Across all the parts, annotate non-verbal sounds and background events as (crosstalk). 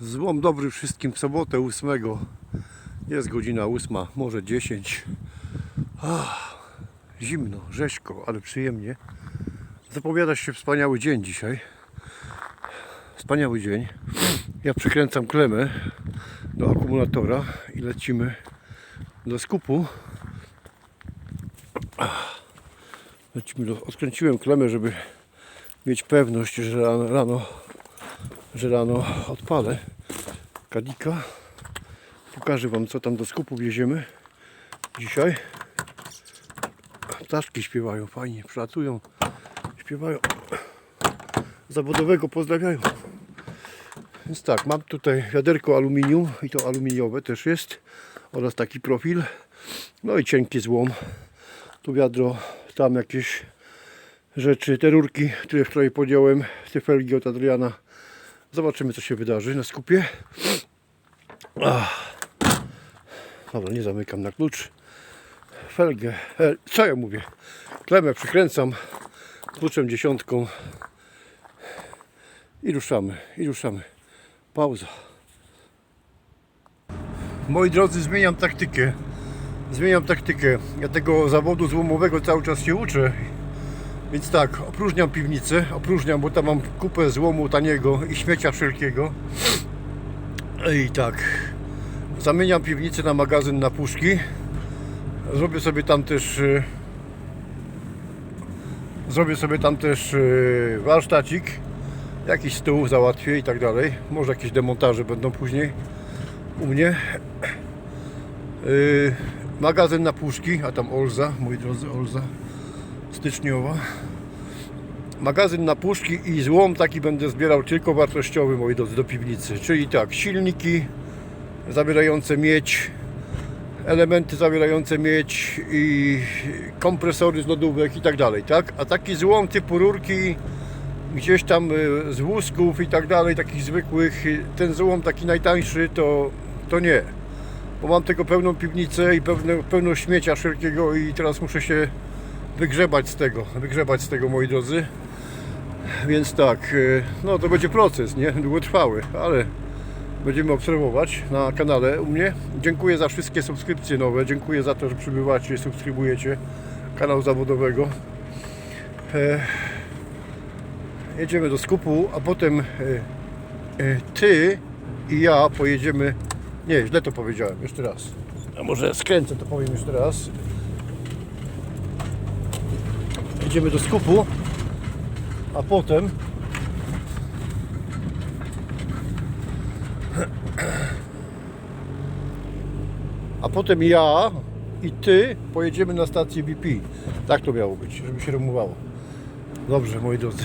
Złom dobry wszystkim w sobotę 8. Jest godzina 8, może 10. Ach, zimno, rzeźko, ale przyjemnie. Zapowiada się wspaniały dzień dzisiaj. Wspaniały dzień. Ja przykręcam klemę do akumulatora i lecimy do skupu. Lecimy do, odkręciłem klemę, żeby mieć pewność, że rano że rano odpalę kadika. Pokażę Wam, co tam do skupu wieziemy dzisiaj. Ptaszki śpiewają fajnie, przylatują, śpiewają. Zawodowego pozdrawiają. Więc tak, mam tutaj wiaderko aluminium i to aluminiowe też jest oraz taki profil. No i cienki złom. Tu wiadro, tam jakieś rzeczy, te rurki, które wczoraj podjąłem, te felgi od Adriana. Zobaczymy co się wydarzy na skupie. Ach. Dobra, nie zamykam na klucz. Felgę, e, co ja mówię? Klemę przykręcam kluczem dziesiątką i ruszamy, i ruszamy. Pauza. Moi drodzy, zmieniam taktykę. Zmieniam taktykę. Ja tego zawodu złomowego cały czas się uczę. Więc tak, opróżniam piwnicę, opróżniam, bo tam mam kupę złomu taniego i śmiecia wszelkiego. I tak, zamieniam piwnicę na magazyn na puszki. Zrobię sobie tam też e, zrobię sobie tam też e, warsztacik. Jakiś stół załatwię i tak dalej. Może jakieś demontaże będą później u mnie. Yy, magazyn na puszki, a tam Olza, moi drodzy, Olza styczniowa. Magazyn na puszki i złom taki będę zbierał tylko wartościowy, moi drodzy, do piwnicy. Czyli tak, silniki zawierające miedź, elementy zawierające miedź i kompresory z lodówek i tak dalej, tak? A taki złom typu rurki gdzieś tam y, z wózków i tak dalej, takich zwykłych, y, ten złom taki najtańszy to, to nie. Bo mam tego pełną piwnicę i pełne, pełno śmiecia wszelkiego i teraz muszę się wygrzebać z tego, wygrzebać z tego moi drodzy. Więc tak, y, no to będzie proces, nie? Długotrwały, ale będziemy obserwować na kanale u mnie. Dziękuję za wszystkie subskrypcje nowe, dziękuję za to, że przybywacie, subskrybujecie kanał zawodowego. E, jedziemy do skupu, a potem e, e, ty i ja pojedziemy. Nie, źle to powiedziałem, jeszcze raz. A może skręcę, to powiem jeszcze raz. Jedziemy do skupu, a potem (clears throat) a potem ja i ty pojedziemy na stację BP. Tak to miało być, żeby się rymowało. Dobrze, moi drodzy.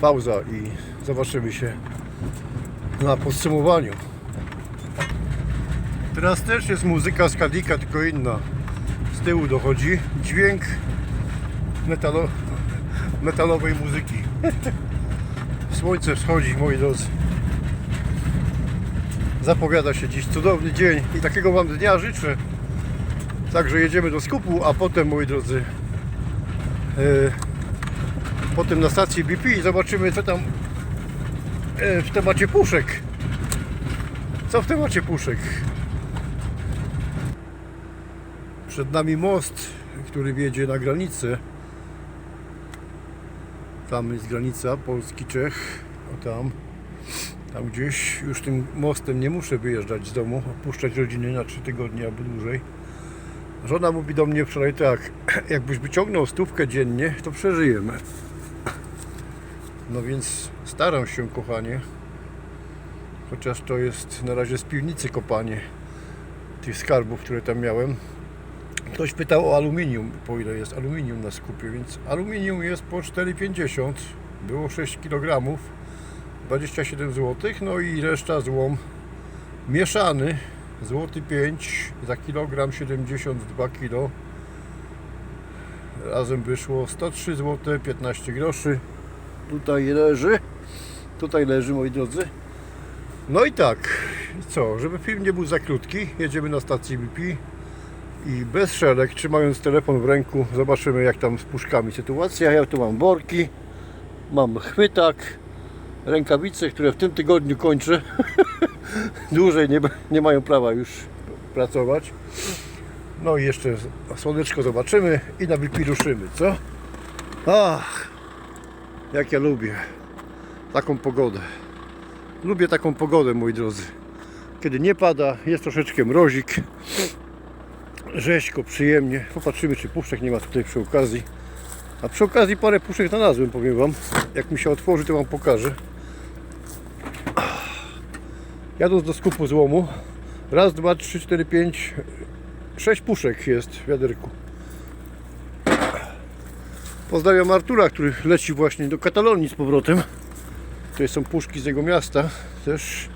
Pauza i zobaczymy się na podsumowaniu. Teraz też jest muzyka z Kadika, tylko inna. Z tyłu dochodzi dźwięk metalo, metalowej muzyki. Słońce wschodzi, moi drodzy. Zapowiada się dziś cudowny dzień i takiego Wam dnia życzę. Także jedziemy do skupu, a potem, moi drodzy, e, potem na stacji BP i zobaczymy, co tam e, w temacie puszek. Co w temacie puszek? Przed nami most, który wiedzie na granicę. Tam jest granica Polski-Czech. O tam. Tam gdzieś już tym mostem nie muszę wyjeżdżać z domu, opuszczać rodziny na 3 tygodnie albo dłużej. Żona mówi do mnie wczoraj tak, (clears throat) jakbyś wyciągnął stówkę dziennie, to przeżyjemy. No więc staram się, kochanie. Chociaż to jest na razie z piwnicy kopanie tych skarbów, które tam miałem. Ktoś pytał o aluminium, po ile jest aluminium na skupie, więc aluminium jest po 4,50, było 6 kg, 27 zł, no i reszta złom mieszany, złoty 5 za kilogram 72 kg. Razem wyszło 103 zł 15 groszy. Tutaj leży, tutaj leży moi drodzy. No i tak, co, żeby film nie był za krótki, jedziemy na stację BP i bez szelek, trzymając telefon w ręku, zobaczymy jak tam z puszkami sytuacja. Ja tu mam worki, mam chwytak, rękawice, które w tym tygodniu kończę. (laughs) Dłużej nie, nie mają prawa już pracować. No i jeszcze słoneczko zobaczymy i na BP ruszymy, co? Ach, jak ja lubię taką pogodę. Lubię taką pogodę, moi drodzy. Kiedy nie pada, jest troszeczkę mrozik. Rzeźko, przyjemnie. Popatrzymy, czy puszczek nie ma tutaj przy okazji. A przy okazji parę puszek znalazłem, powiem Wam. Jak mi się otworzy, to Wam pokażę. Jadąc do skupu złomu, raz, dwa, trzy, cztery, pięć, sześć puszek jest w wiaderku. Pozdrawiam Artura, który leci właśnie do Katalonii z powrotem. Tutaj są puszki z jego miasta. Też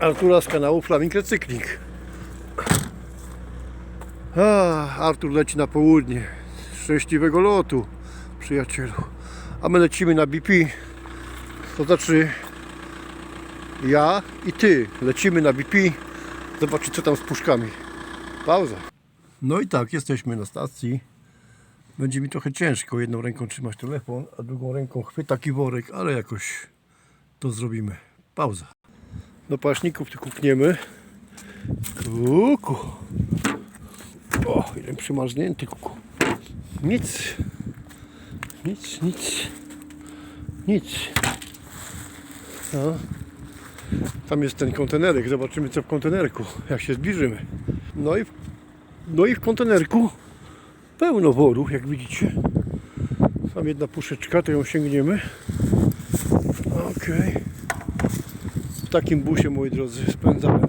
Artura z kanału Flaming Recykling. A, Artur leci na południe. Szczęśliwego lotu, przyjacielu. A my lecimy na BP. To znaczy ja i ty lecimy na BP. Zobaczyć co tam z puszkami. Pauza. No i tak, jesteśmy na stacji. Będzie mi trochę ciężko jedną ręką trzymać telefon, a drugą ręką chwyta kiworek, ale jakoś to zrobimy. Pauza. Do paśników tu kupniemy. Kuku. O, jeden przymarznięty kuku. Nic. Nic, nic. Nic. No. Tam jest ten kontenerek. Zobaczymy co w kontenerku, jak się zbliżymy. No i w, no i w kontenerku pełno woru, jak widzicie. Tam jedna puszeczka, to ją sięgniemy. Okej. W takim busie, moi drodzy, spędzałem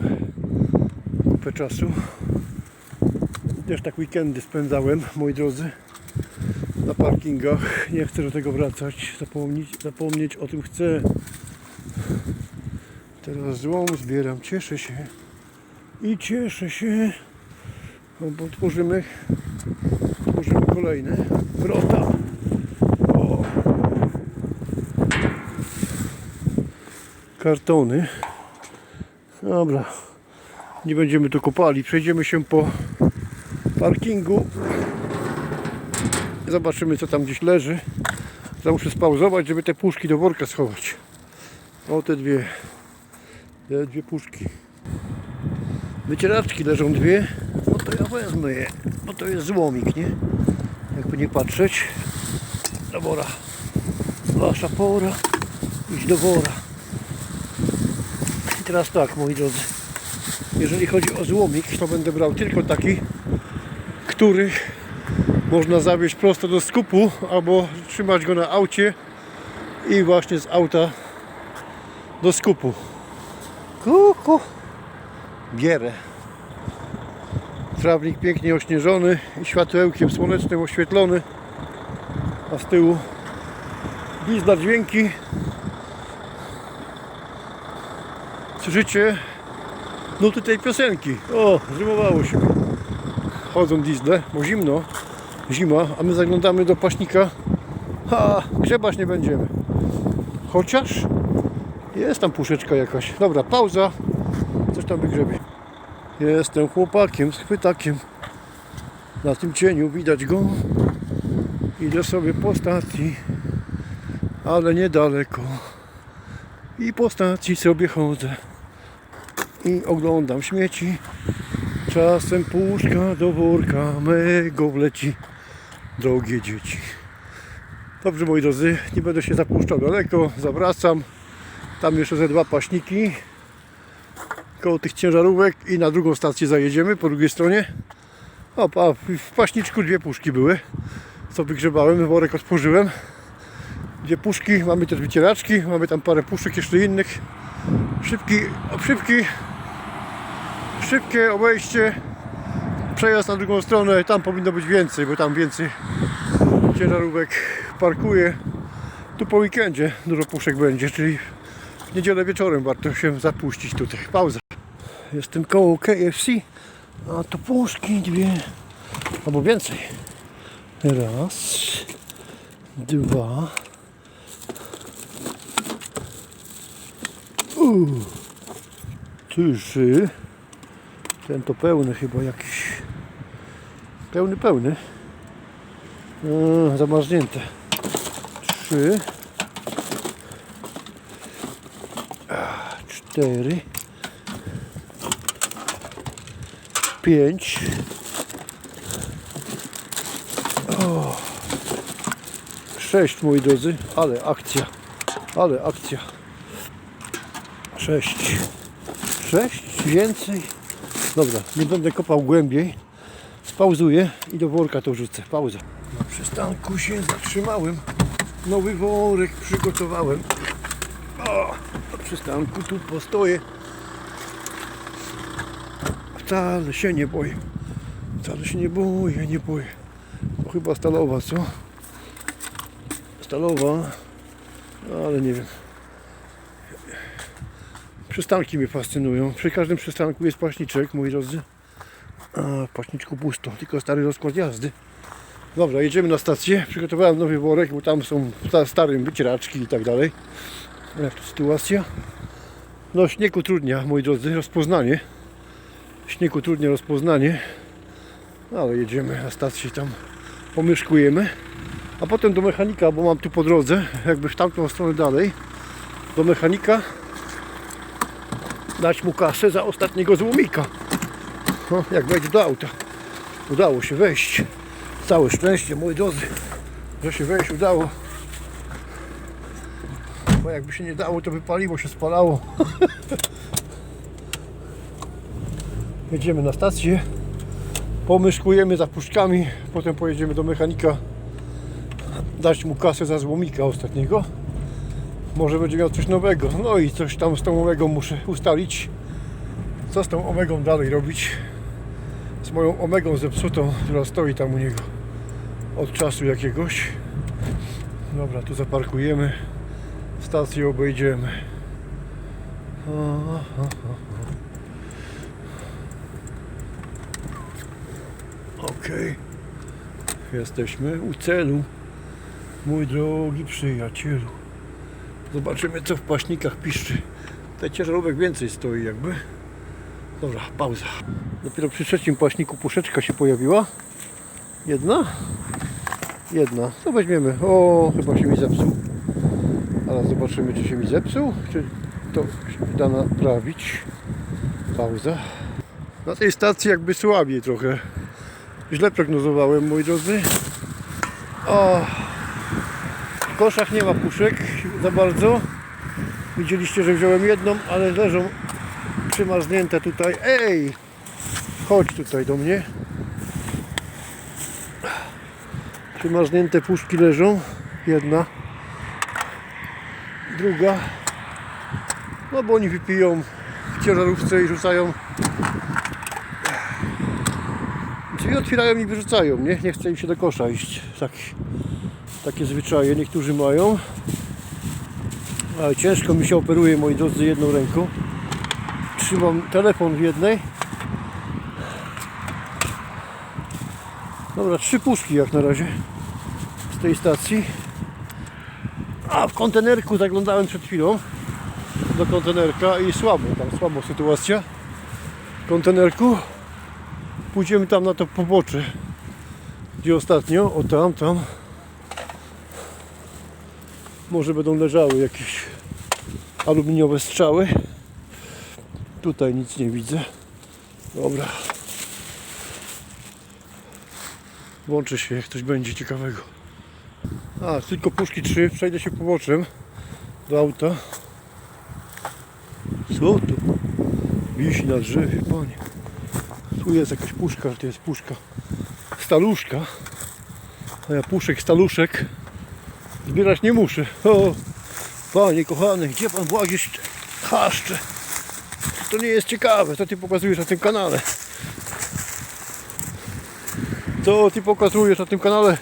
kupę czasu. Też tak weekendy spędzałem, moi drodzy, na parkingach. Nie chcę do tego wracać, zapomnieć, zapomnieć o tym chcę. Teraz złom zbieram, cieszę się i cieszę się, no bo tworzymy, tworzymy kolejne wrota. O. Kartony. Dobra, nie będziemy tu kopali, przejdziemy się po parkingu. Zobaczymy co tam gdzieś leży. Ja muszę spauzować, żeby te puszki do worka schować. O te dwie. Te dwie puszki. Wycieraczki leżą dwie. No to ja wezmę je. Bo to jest złomik, nie? Jakby nie patrzeć. Do wora. Wasza pora. Idź do wora. I teraz tak, moi drodzy. Jeżeli chodzi o złomik, to będę brał tylko taki, który można zawieźć prosto do skupu albo trzymać go na aucie i właśnie z auta do skupu. Kuku. Bierę. Trawnik pięknie ośnieżony i światłełkiem słonecznym oświetlony. A z tyłu gwizda dźwięki. Słyszycie nuty tej piosenki. O, zrymowało się. Chodzą diesle, bo zimno. Zima, a my zaglądamy do paśnika. Ha, grzebać nie będziemy. Chociaż jest tam puszeczka jakaś. Dobra, pauza. Coś tam wygrzebie. Jestem chłopakiem z chwytakiem. Na tym cieniu widać go. Idę sobie po stacji, ale niedaleko. I po stacji sobie chodzę. I oglądam śmieci. Czasem puszka do worka mego wleci. Drogie dzieci. Dobrze moi drodzy, nie będę się zapuszczał daleko. Zawracam. Tam jeszcze ze dwa paśniki koło tych ciężarówek i na drugą stację zajedziemy po drugiej stronie. O, a w paśniczku dwie puszki były. Co wygrzebałem, worek otworzyłem. Dwie puszki, mamy też wycieraczki, mamy tam parę puszek jeszcze innych. Szybki, szybki, szybkie obejście. Przejazd na drugą stronę, tam powinno być więcej, bo tam więcej ciężarówek parkuje. Tu po weekendzie dużo puszek będzie, czyli w niedzielę wieczorem warto się zapuścić tutaj. Pauza. Jestem koło KFC, a to puszki dwie, albo więcej. Raz, dwa, u, trzy. Ten to pełny chyba jakiś. Pełny, pełny. A, zamarznięte. Trzy. cztery, pięć, sześć moi drodzy, ale akcja, ale akcja, sześć, sześć, więcej, dobra, nie będę kopał głębiej, spauzuję i do worka to wrzucę, pauza. Na przystanku się zatrzymałem, nowy worek przygotowałem, o, na przystanku tu postoję. Wcale się nie boję. Wcale się nie boję, nie boję. To chyba stalowa, co? Stalowa, ale nie wiem. Przystanki mnie fascynują. Przy każdym przystanku jest paśniczek, moi drodzy. A w pusto, tylko stary rozkład jazdy. Dobra, jedziemy na stację. Przygotowałem nowy worek, bo tam są sta- starym wycieraczki i tak dalej. Jak to sytuacja? No śnieg utrudnia, moi drodzy, rozpoznanie. Śnieg utrudnia rozpoznanie. No, ale jedziemy na stację tam pomieszkujemy. A potem do mechanika, bo mam tu po drodze, jakby w tamtą stronę dalej. Do mechanika dać mu kasę za ostatniego złomika. No, jak wejdzie do auta. Udało się wejść. Całe szczęście, moi drodzy, że się wejść udało. Bo jakby się nie dało, to by paliwo się spalało. (laughs) Jedziemy na stację. Pomyszkujemy za puszczkami. Potem pojedziemy do mechanika. Dać mu kasę za złomika ostatniego. Może będzie miał coś nowego. No i coś tam z tą omegą muszę ustalić. Co z tą omegą dalej robić? Z moją omegą zepsutą, która stoi tam u niego od czasu jakiegoś. Dobra, tu zaparkujemy stację obejdziemy. O, o, o. Okej. Jesteśmy u celu. Mój drogi przyjacielu. Zobaczymy co w paśnikach piszczy. Tutaj ciężarówek więcej stoi jakby. Dobra, pauza. Dopiero przy trzecim paśniku puszeczka się pojawiła. Jedna. Jedna. Co weźmiemy? O, chyba się mi zepsuł. Ale zobaczymy, czy się mi zepsuł, czy to się da naprawić. Pauza. Na tej stacji jakby słabiej trochę. Źle prognozowałem, moi drodzy. O, w koszach nie ma puszek za bardzo. Widzieliście, że wziąłem jedną, ale leżą przymarznięte tutaj. Ej! Chodź tutaj do mnie. Przymarznięte puszki leżą. Jedna druga no bo oni wypiją w ciężarówce i rzucają drzwi otwierają i wyrzucają nie, nie chce im się do kosza iść tak, takie zwyczaje niektórzy mają ciężko mi się operuje moi drodzy jedną ręką trzymam telefon w jednej dobra trzy puszki jak na razie z tej stacji a w kontenerku zaglądałem przed chwilą do kontenerka i słabo, tam słabo sytuacja w kontenerku. Pójdziemy tam na to pobocze, gdzie ostatnio, o tam, tam. Może będą leżały jakieś aluminiowe strzały. Tutaj nic nie widzę. Dobra. Włączę się, jak coś będzie ciekawego. A, tylko puszki 3. Przejdę się poboczem do auta. Co tu? Wisi na drzewie, panie. Tu jest jakaś puszka, to jest puszka staluszka. A ja puszek staluszek zbierać nie muszę. O, panie kochany, gdzie pan włazisz chaszcze? To nie jest ciekawe, co ty pokazujesz na tym kanale. Co ty pokazujesz na tym kanale?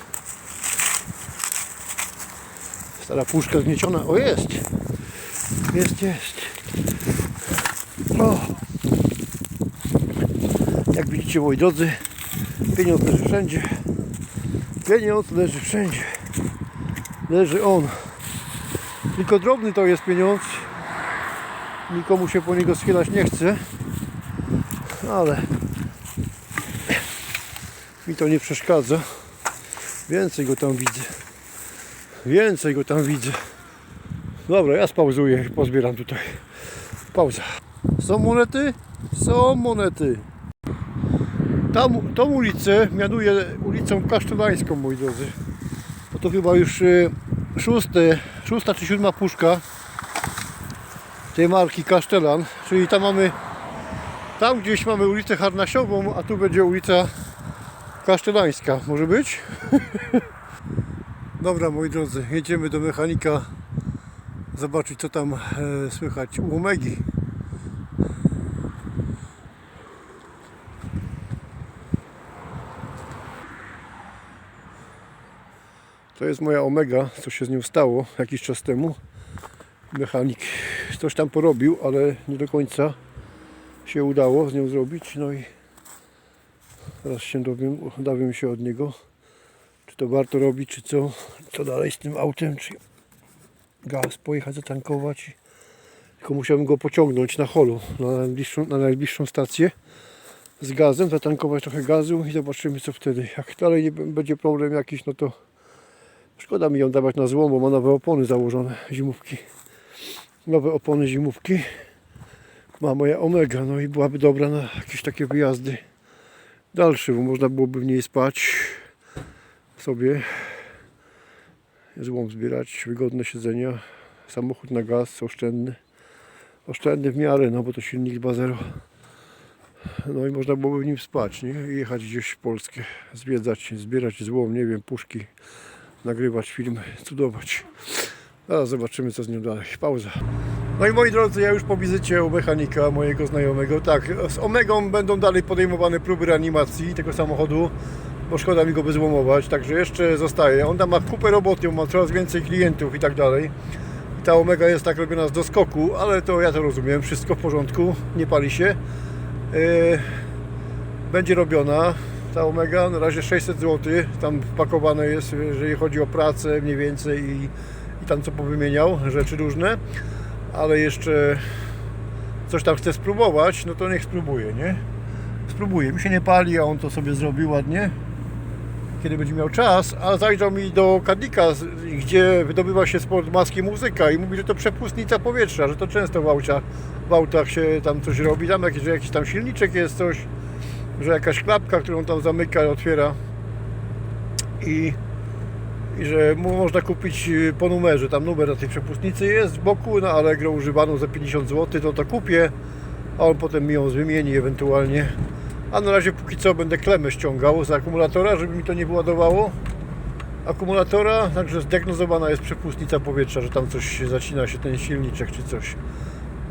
Stara puszka zgnieciona. O jest! Jest, jest. O. Jak widzicie moi drodzy, pieniądz leży wszędzie. Pieniądz leży wszędzie. Leży on. Tylko drobny to jest pieniądz. Nikomu się po niego schylać nie chce. Ale mi to nie przeszkadza. Więcej go tam widzę. Więcej go tam widzę. Dobra, ja spauzuję, pozbieram tutaj. Pauza. Są monety? Są monety. Tam, tą ulicę mianuję ulicą Kasztelańską, moi drodzy. To chyba już y, szóste, szósta czy siódma puszka tej marki Kasztelan. Czyli tam mamy, tam gdzieś mamy ulicę Harnasiową, a tu będzie ulica Kasztelańska. Może być? (laughs) Dobra, moi drodzy, jedziemy do mechanika zobaczyć co tam e, słychać u Omegi. To jest moja Omega, co się z nią stało jakiś czas temu. Mechanik coś tam porobił, ale nie do końca się udało z nią zrobić. No i teraz się dowiem, dowiem się od niego, czy to warto robić, czy co, co dalej z tym autem, czy gaz pojechać zatankować. Tylko musiałbym go pociągnąć na holu, na najbliższą, na najbliższą stację z gazem, zatankować trochę gazu i zobaczymy co wtedy. Jak dalej nie będzie problem jakiś, no to szkoda mi ją dawać na złom, bo ma nowe opony założone, zimówki. Nowe opony zimówki. Ma moja Omega, no i byłaby dobra na jakieś takie wyjazdy dalsze, bo można byłoby w niej spać sobie złom zbierać, wygodne siedzenia, samochód na gaz, oszczędny. Oszczędny w miarę, no bo to silnik 2.0. No i można byłoby w nim spać, nie? I jechać gdzieś w Polskę, zwiedzać, zbierać złom, nie wiem, puszki, nagrywać filmy, cudować. Zaraz zobaczymy co z nią dalej. Pauza. No i moi drodzy, ja już po wizycie u mechanika mojego znajomego, tak, z Omegą będą dalej podejmowane próby reanimacji tego samochodu, bo szkoda mi go wyzłomować, także jeszcze zostaje. On tam ma kupę roboty, ma coraz więcej klientów i tak dalej. Ta Omega jest tak robiona z doskoku, ale to ja to rozumiem, wszystko w porządku, nie pali się. Yy, będzie robiona ta Omega, na razie 600 zł, tam wpakowane jest, jeżeli chodzi o pracę mniej więcej i, i tam co powymieniał, rzeczy różne, ale jeszcze coś tam chce spróbować, no to niech spróbuje, nie? Spróbuje, mi się nie pali, a on to sobie zrobi ładnie, kiedy będzie miał czas, a zajrzał mi do kadika, z- gdzie wydobywa się spod maski muzyka i mówi, że to przepustnica powietrza, że to często w, aucia, w autach się tam coś robi, tam jakiś, jakiś tam silniczek jest coś, że jakaś klapka, którą tam zamyka i otwiera i, i że mu można kupić y, po numerze, tam numer na tej przepustnicy jest z boku, na Allegro używaną za 50 zł, to to kupię, a on potem mi ją wymieni ewentualnie. A na razie póki co będę klemę ściągał z akumulatora, żeby mi to nie wyładowało akumulatora, także zdiagnozowana jest przepustnica powietrza, że tam coś zacina się ten silniczek czy coś.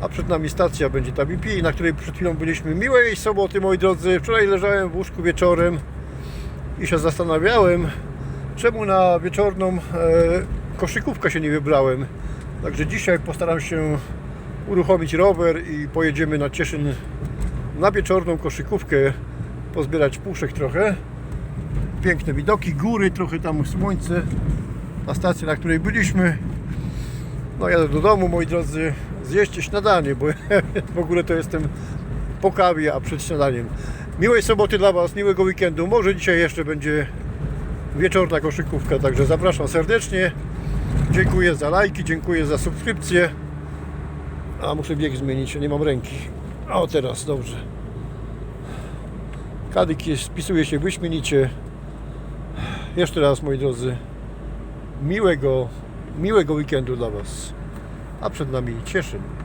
A przed nami stacja będzie ta BP, na której przed chwilą byliśmy. Miłej soboty, moi drodzy. Wczoraj leżałem w łóżku wieczorem i się zastanawiałem, czemu na wieczorną e, koszykówkę się nie wybrałem. Także dzisiaj postaram się uruchomić rower i pojedziemy na Cieszyn na wieczorną koszykówkę, pozbierać puszek trochę. Piękne widoki, góry, trochę tam słońce. Na stacji, na której byliśmy. No jadę do domu, moi drodzy, zjeść śniadanie, bo (laughs) w ogóle to jestem po kawie, a przed śniadaniem. Miłej soboty dla Was, miłego weekendu. Może dzisiaj jeszcze będzie wieczorna koszykówka, także zapraszam serdecznie. Dziękuję za lajki, dziękuję za subskrypcję. A muszę bieg zmienić, nie mam ręki. O teraz, dobrze. Kadyk jest, spisuje się wyśmienicie. Jeszcze raz, moi drodzy, miłego, miłego weekendu dla Was. A przed nami Cieszyn.